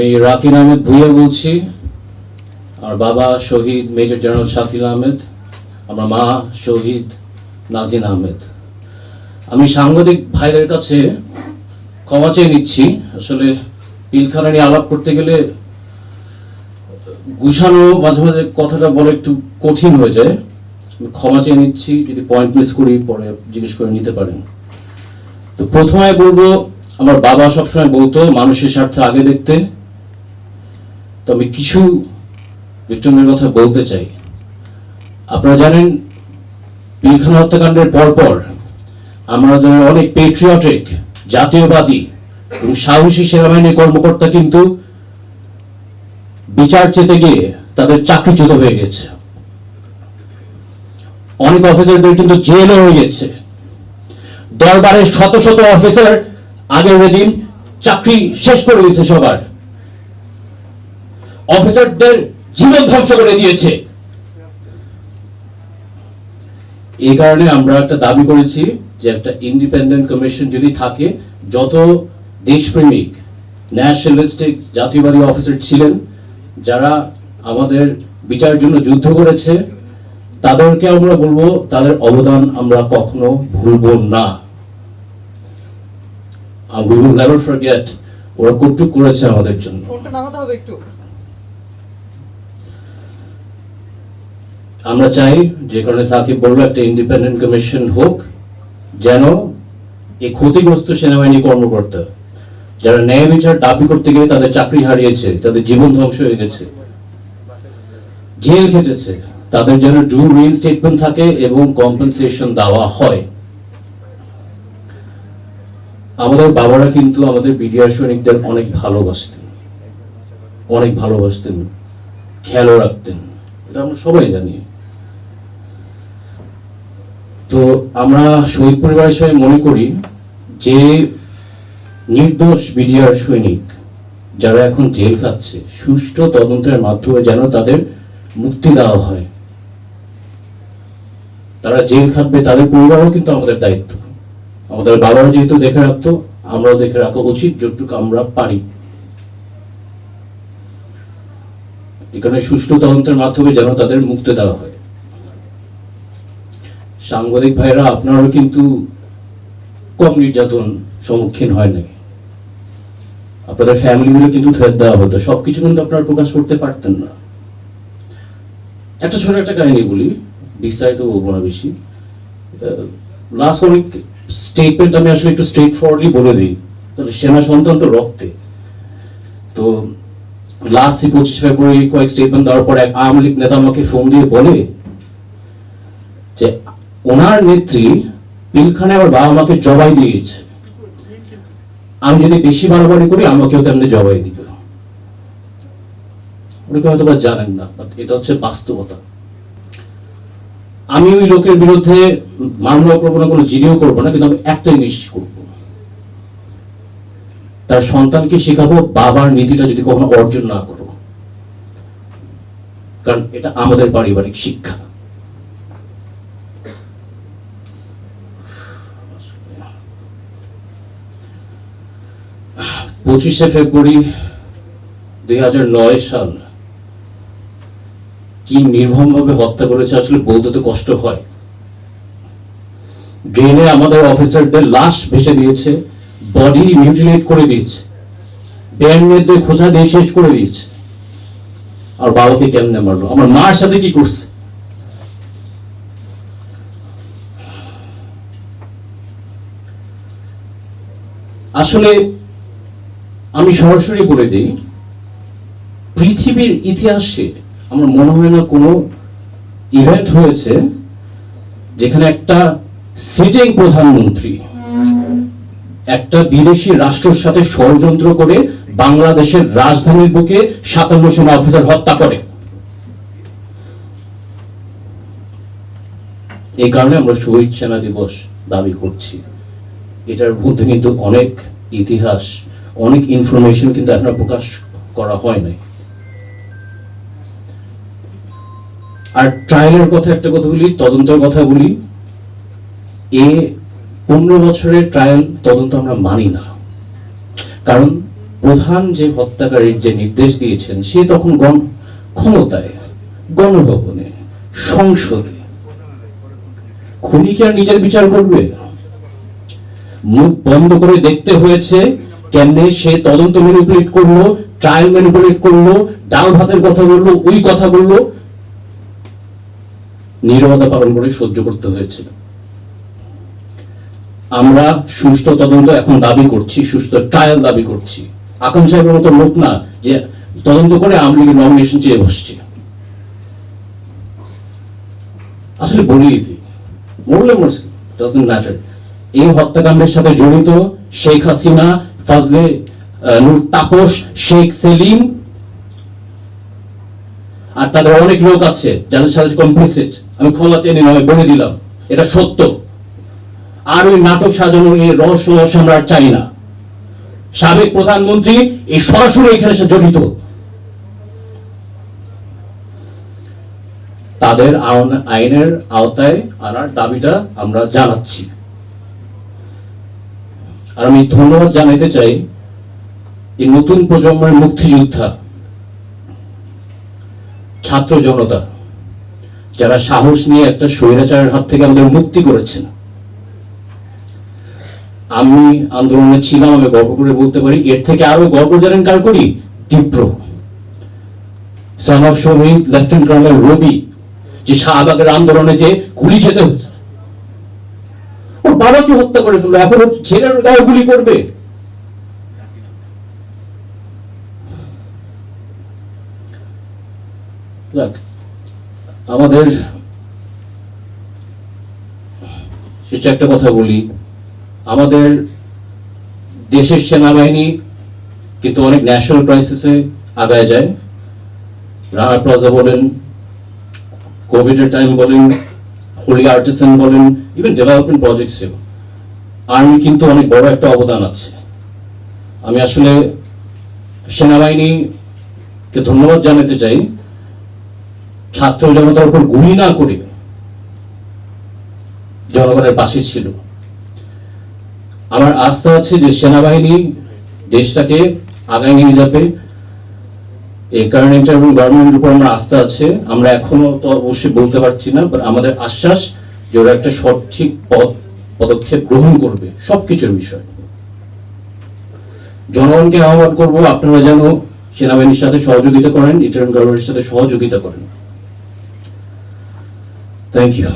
আমি রাকিন আহমেদ ভুইয়া বলছি। আমার বাবা শহীদ মেজর জেনারেল শাকিল আহমেদ, আমার মা শহীদ নাজিন আহমেদ। আমি সাংবাদিক ভাইদের কাছে ক্ষমা চেয়ে নিচ্ছি। আসলে পিলখানা নিয়ে আলাপ করতে গেলে গুছানো, মাঝে মাঝে কথাটা বলা একটু কঠিন হয়ে যায়। ক্ষমা চেয়ে নিচ্ছি, যদি পয়েন্ট মিস করি, পরে জিজ্ঞেস করে নিতে পারেন। তো প্রথমে বলব, আমার বাবা সবসময় বলতো, মানুষের স্বার্থে আগে দেখতে। তো আমি কিছু ভিক্টিমের কথা বলতে চাই। আপনারা জানেন পিলখানা হত্যাকাণ্ডের পরপর আমাদের অনেক পেট্রিয়টিক জাতীয়বাদী এবং সাহসী সেনাবাহিনীর কর্মকর্তা কিন্তু বিচার চেতে গিয়ে তাদের চাকরিচ্যুত হয়ে গেছে। অনেক অফিসারদের কিন্তু জেলও হয়ে গেছে। দরবারের শত শত অফিসার, আগের রেজিম চাকরি শেষ করে দিয়েছে সবার। অফিসারদের জীবন ধ্বংস করে দিয়েছে। এই কারণে আমরা একটা দাবি করেছি যে একটা ইন্ডিপেন্ডেন্ট কমিশন যদি থাকে, যত দেশপ্রেমিক ন্যাশনালিস্টিক জাতীয়বাদী অফিসার ছিলেন, যারা আমাদের বিচারের জন্য যুদ্ধ করেছে, তাদেরকে আমরা বলব তাদের অবদান আমরা কখনো ভুলবো না। উই উইল নেভার ফরগেট ওরা কটুক করেছে আমাদের জন্য। আমরা চাই যে কারণে সাকিব বলল, একটা ইন্ডিপেন্ডেন্ট কমিশন হোক, যেন এই ক্ষতিগ্রস্ত সেনাবাহিনী কর্মকর্তা, যারা ন্যায় বিচার দাবি করতে গিয়ে তাদের চাকরি হারিয়েছে, তাদের জীবন ধ্বংস হয়ে গেছে, জেল খেটেছে, তাদের যেন ডু রিইনস্টেটমেন্ট থাকে এবং কম্পেনসেশন দেওয়া হয়। আমাদের বাবারা কিন্তু আমাদের বিডিআর সৈনিকদের অনেক ভালোবাসতেন অনেক ভালোবাসতেন, খেয়ালও রাখতেন, এটা আমরা সবাই জানি। তো আমরা শহীদ পরিবার হিসেবে মনে করি যে নির্দোষ বিডিআর সৈনিক যারা এখন জেল খাচ্ছে, সুষ্ঠু তদন্তের মাধ্যমে যেন তাদের মুক্তি দেওয়া হয়। তারা জেল খাটবে, তাদের পরিবারও কিন্তু আমাদের দায়িত্ব। আমাদের বাবারা যেহেতু দেখে রাখতো, আমরাও দেখে রাখা উচিত যতটুকু আমরা পারি। এখানে সুষ্ঠু তদন্তের মাধ্যমে যেন তাদের মুক্তি দেওয়া হয়। সাংবাদিক ভাইরা, আপনারও কিন্তু কম নির্যাতন সম্মুখীন হয় নাই আপনাদের ফ্যামিলিগুলো কিন্তু থ্রেট দেওয়া হতো, সবকিছু কিন্তু আপনারা প্রকাশ করতে পারতেন না। একটা ছোট একটা কাহিনী বলি, বিস্তারিত বলব না বেশি। লাস্ট অনেক স্টেটমেন্ট আমি আসলে একটু স্ট্রেট ফরওয়ার্ডলি বলে দিই, তাহলে সেনা সন্তান তো রক্তে। তো লাস্ট পঁচিশ ফেব্রুয়ারি কয়েক স্টেটমেন্ট দেওয়ার পর এক আওয়ামী লীগ নেতা আমাকে ফোন দিয়ে বলে যে ওনার নেত্রী পিলখানায় আমার বাবা মাকে জবাই দিয়েছে আমি যদি বেশি বাড়াবাড়ি করি, আমাকেও তেমনি জবাই দিবে। অনেকে হয়তো বা জানেন না বাট এটা হচ্ছে বাস্তবতা। আমি ওই লোকের বিরুদ্ধে মামলা করব না, কোনো জিডিও করব না, কিন্তু আমি একটাই নিশ্চিত করব। তার সন্তানকে শেখাবো, বাবার নীতিটা যদি কখনো অর্জন না করো। কারণ এটা আমাদের পারিবারিক শিক্ষা। পঁচিশে ফেব্রুয়ারি দুই সাল। কি নির্মমভাবে হত্যা করেছে আসলে বলতে তো কষ্ট হয়। ড্রেনে আমাদের অফিসারদের লাশ ভেসে দিয়েছে বডি মিউটিলেট করে দিয়েছে ব্যান্ডের খোঁজা দিয়ে শেষ করে দিয়েছে। আর বাবাকে কেমনে মারলো? আমার মার সাথে কি করছে? আসলে আমি সরাসরি বলে দিই, পৃথিবীর ইতিহাসে আমার মনে হয় না কোনো ইভেন্ট হয়েছে যেখানে একটা সিটিং প্রধানমন্ত্রী একটা বিদেশি রাষ্ট্রের সাথে ষড়যন্ত্র করে বাংলাদেশের রাজধানীর বুকে সাতান্ন সেনা অফিসার হত্যা করে। এই কারণে আমরা শহীদ সেনা দিবস দাবি করছি। এটার মধ্যে কিন্তু অনেক ইতিহাস অনেক ইনফরমেশন কিন্তু এখনও প্রকাশ করা হয় নাই। আর ট্রায়ালের কথা একটা কথা বলি, তদন্তের কথা বলি। এ পনেরো বছরের ট্রায়াল তদন্ত আমরা মানি না। কারণ প্রধান যে হত্যাকারীর যে নির্দেশ দিয়েছেন, সে তখন গণ ক্ষমতায়, গণভবনে, সংসদে। খুনি কি আর নিজের বিচার করবে মুখ বন্ধ করে দেখতে হয়েছে কেমনে সে তদন্ত ম্যানিপুলেট করল ট্রায়াল ম্যানিপুলেট করল, ডাল ভাতের কথা বলল, ওই কথা বলল, নীরবতা পালন করে সহ্য করতে হয়েছিল। আমরা সুষ্ঠু তদন্ত এখন দাবি করছি, সুষ্ঠু ট্রায়াল দাবি করছি। আকাম সাহেবের মতো লোক না যে তদন্ত করে আওয়ামী লীগের নমিনেশন চেয়ে বসছে। আসলে দিই মরলে মরছে এই হত্যাকাণ্ডের সাথে জড়িত শেখ হাসিনা ফাজলে নূর তাপস, শেখ সেলিম আর তাদের অনেক লোক আছে যাদের সাথে কমপ্লিসিট আমি চেয়ে নিলাম, আমি বলে দিলাম। এটা সত্য। আর ওই নাটক সাজানো এই রহস্য আমরা চাই না। সাবেক প্রধানমন্ত্রী এই সরাসরি এখানে এসে জড়িত। তাদের আইনের আওতায় আনার দাবিটা আমরা জানাচ্ছি। আর আমি ধন্যবাদ জানাইতে চাই এই নতুন প্রজন্মের মুক্তিযোদ্ধা, ছাত্র জনতা, যারা সাহস নিয়ে একটা স্বৈরাচারের হাত থেকে আমাদের মুক্তি করেছেন। আমি আন্দোলনে ছিলাম আমি গর্ব করে বলতে পারি, এর থেকে আরও গর্ব জানেন কার করি? তীব্র সামার শহীদ লেফটেন্যান্ট কর্নেল রবি, যে শাহবাগের আন্দোলনে যে গুলি খেতে হচ্ছে। বাবাকে হত্যা করে ফেলল এখন ছেলের গায়ে গুলি করবে? আমাদের শেষে একটা কথা বলি। আমাদের দেশের সেনাবাহিনী কিন্তু অনেক ন্যাশনাল ক্রাইসিসে আগায় যায়। রানা প্লাজা বলেন কোভিডের টাইম বলেন হোলি আর্টিসান বলেন ইভেন ডেভেলপমেন্ট প্রজেক্টসেও আর্মি কিন্তু অনেক বড় একটা অবদান আছে। আমি আসলে সেনাবাহিনীকে ধন্যবাদ জানাতে চাই। ছাত্র জনতার উপর গুলি না করে জনগণের পাশে ছিল। আমার আস্থা আছে যে সেনাবাহিনী দেশটাকে আগামী নিয়ে যাবে। এই কারেন্ট এবং গভর্নমেন্টের উপর আমার আস্থা আছে। আমরা এখনও তো অবশ্যই বলতে পারছি না বাট আমাদের আশ্বাস যে ওরা একটা সঠিক পদ পদক্ষেপ গ্রহণ করবে, সবকিছুর বিষয়। জনগণকে আহ্বান করব, আপনারা যেন সেনাবাহিনীর সাথে সহযোগিতা করেন ইন্টারিম গভর্নমেন্টের সাথে সহযোগিতা করেন। Thank you